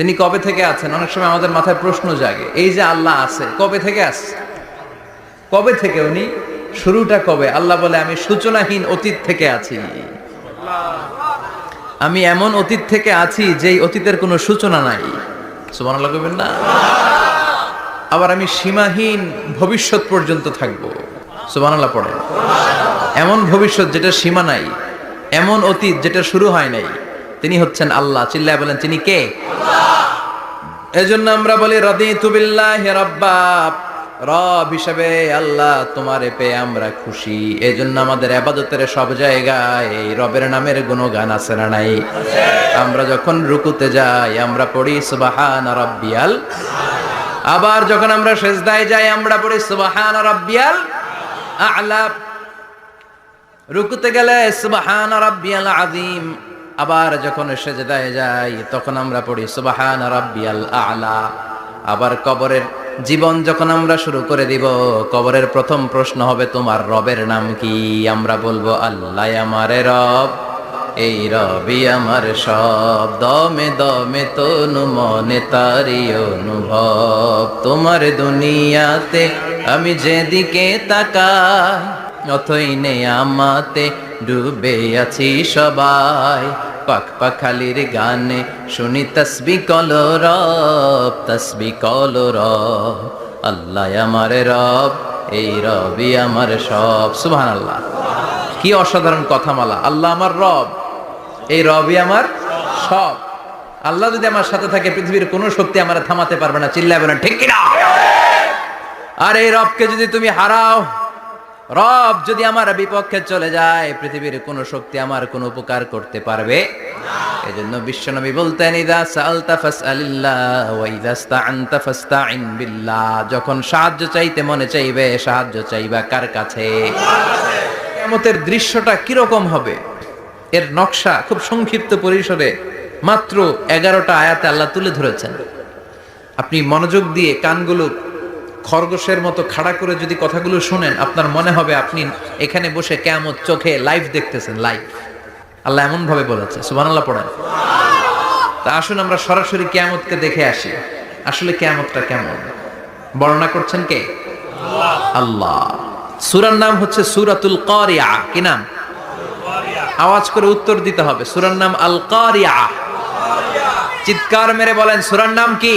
তিনি কবে থেকে আছেন? অনেক সময় আমাদের মাথায় প্রশ্ন জাগে, এই যে আল্লাহ আছে, কবে থেকে আসছে? কবে থেকে উনি? শুরুটা কবে? আল্লাহ বলে, আমি সূচনাহীন অতীত থেকে আছি। আমি এমন অতীত থেকে আছি যেই অতীতের কোনো সূচনা নাই। সুবহানাল্লাহ কইবেন না? আবার আমি সীমাহীন ভবিষ্যৎ পর্যন্ত থাকব। সুবহানাল্লাহ পড়ে এমন ভবিষ্যৎ যেটা সীমা নাই, এমন অতীত যেটা শুরু হয় নাই। তিনি হচ্ছেন আল্লাহ। চিল্লায় বলেন, তিনি কে? এজন্য আমরা বলি, রাদিতু বিল্লাহি রাব্বা। রব হিসেবে আল্লাহ তোমারে পেয়ে আমরা খুশি। এই জন্য আমাদের আবাদতের সব জায়গায় এই রবের নামের গুণগান আছে না নাই? আমরা যখন রুকুতে যাই, আমরা পড়ি, সুবাহান রাব্বিয়াল। আবার যখন আমরা সেজদায় যাই, আমরা পড়ি, সুবাহান রাব্বিয়াল আ'লা। রুকুতে গেলে, সুবাহান রাব্বিয়াল আযীম। আবার যখন সেজদায় যাই, তখন আমরা পড়ি, সুবাহান রাব্বিয়াল আ'লা। আবার কবরের জীবন যখন আমরা শুরু করে দিব, কবরের প্রথম প্রশ্ন হবে, তোমার রবের নাম কি? আমরা বলব, আল্লাহ আমারে রব, এই রবি আমার সব। দমে দমে তনু মনে তারি অনুভব। তোমার দুনিয়াতে আমি যেদিকে তাকাই, অথই আমাতে ডুবে আছি সবাই। পাক পাখালির গানে শুনি তসবি কল রব, তসবি কল রব। আল্লাহ আমার রব, এই রবি আমার সব। সুবহান আল্লাহ কি অসাধারণ কথামালা। আল্লাহ আমার রব, এই রবই আমার সব। আল্লাহ যদি আমার সাথে থাকে, পৃথিবীর কোনো শক্তি আমার থামাতে পারবে না, চিল্লাবে না, ঠিক কিনা? আর এই রবকে যদি তুমি হারাও রব যদি আমার বিপক্ষে চলে যায়, পৃথিবীর কোনো শক্তি আমার কোনো উপকার করতে পারবে? এজন্য বিশ্বনবী বলতেন, ইদা সালতা ফাসআলিল্লাহ ওয়া ইদা ইস্তাআনতা ফাস্তাইন বিল্লাহ। যখন সাহায্য চাইতে মনে চাইবে, সাহায্য চাইবা কার কাছে? কিয়ামতের দৃশ্যটা কীরকম হবে? এর নকশা খুব সংক্ষিপ্ত পরিসরে মাত্র এগারোটা আয়াতে আল্লাহ তুলে ধরেছেন। আপনি মনোযোগ দিয়ে কানগুলো খরগোশের মতো খাড়া করে যদি কথাগুলো শুনেন, আপনার মনে হবে আপনি এখানে বসে কেমন চোখে লাইভ দেখতেছেন লাইভ আল্লাহ এমন ভাবে বলেছে, সুবহানাল্লাহ পড়েন। তা আসুন আমরা সরাসরি কেয়ামতকে দেখে আসি, আসলে কেয়ামতটা কেমন? বর্ণনা করছেন কে? আল্লাহ। সুরার নাম হচ্ছে সূরাতুল কারিয়া, কি নাম? আওয়াজ করে উত্তর দিতে হবে, সুরার নাম আল কারিয়া। চিৎকার মেরে বলেন, সুরার নাম কি?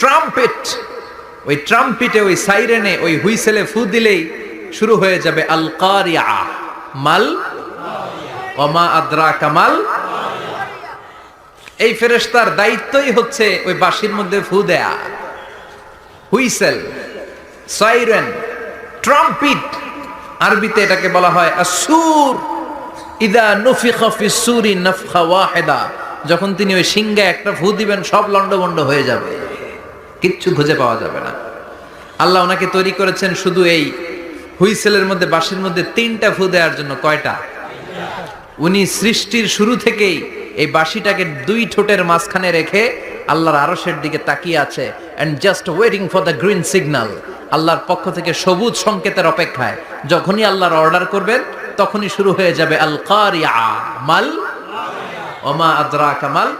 ট্রাম্পেট ওই ট্রাম্পিটে ওই সাইরেনে ওই হুইসেলে ফু দিলেই শুরু হয়ে যাবে আল কারিয়া মাল? অমা আদ্রা কামাল এই ফেরেশতার দায়িত্বই হচ্ছে ওই বাঁশির মধ্যে ফু দেয়া। হুইসেল সাইরেন ট্রাম্পিট আরবিতে এটাকে বলা হয় আসুর ইদা নুফিখা ফি সুরি নাফখা ওয়াহিদা। যখন তিনি ওই সিংহে একটা ফু দিবেন, সব লন্ডভন্ড হয়ে যাবে। কিচ্ছু খুঁজে পাওয়া যাবে না। আল্লাহ ওনাকে তৈরি করেছেন শুধু এই হুইসেলের মধ্যে, বাঁশির মধ্যে তিনটা ফু দেওয়ার জন্য কয়টা? উনি সৃষ্টির শুরু থেকেই এই বাঁশিটাকে দুই ঠোঁটের মাঝখানে রেখে আল্লাহর আরশের দিকে তাকিয়ে আছে and just waiting for the green signal আল্লাহর পক্ষ থেকে সবুজ সংকেতের অপেক্ষায়। যখনই আল্লাহর অর্ডার করবেন, তখনই শুরু হয়ে যাবে আল কারিয়া মাল। ওমা আদরা কামাল